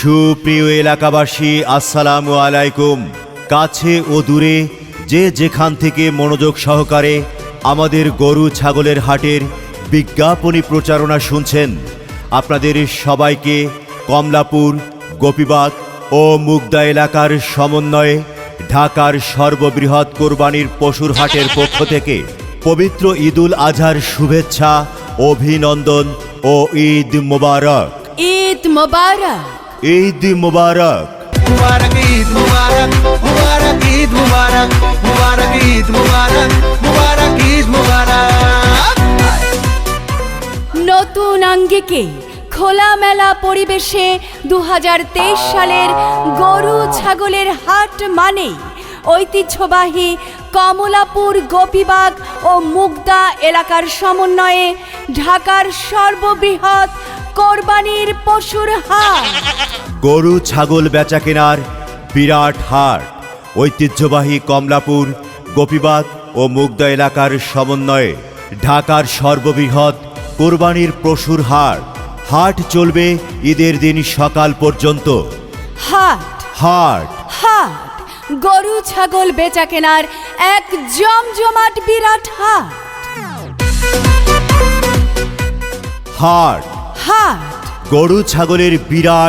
সুপ্রিয় এলাকাবাসী, আসসালামু আলাইকুম। কাছে ও দূরে যে যেখান থেকে মনোযোগ সহকারে আমাদের গরু ছাগলের হাটের বিজ্ঞাপনী প্রচারণা শুনছেন, আপনাদের সবাইকে কমলাপুর, গোপীবাগ ও মুগদা এলাকার সমন্বয়ে ঢাকার সর্ববৃহৎ কোরবানির পশুর হাটের পক্ষ থেকে পবিত্র ঈদুল আজহার শুভেচ্ছা, অভিনন্দন ও ঈদ মোবারক। ঈদ মোবারক। ঈদ মোবারক। মুবারক ঈদ মুবারক মুবারক ঈদ মুবারক মুবারক ঈদ মুবারক মুবারক ঈদ মুবারক। নতুন আঙ্গিকে খোলামেলা পরিবেশে দু হাজার তেইশ সালের গরু ছাগলের হাট মানে ঐতিহ্যবাহী কমলাপুর গোপীবাগ ও মুগদা এলাকার সমন্বয়ে ঢাকার সর্ববৃহৎ কোরবানির পশুর হাট গরু ছাগল বেচা কেনার বিরাট হাট ঐতিহ্যবাহী কমলাপুর গোপীবাগ ও মুগদা এলাকার সমন্বয়ে ঢাকার সর্ববৃহৎ কোরবানির পশুর হাট হাট চলবে ঈদের দিন সকাল পর্যন্ত। হাট। হাট। হাট। গরু ছাগল বেচা কেনার এক জমজমাট বিরাট হাট। হাট। হাট। গরু ছাগলের বিরাট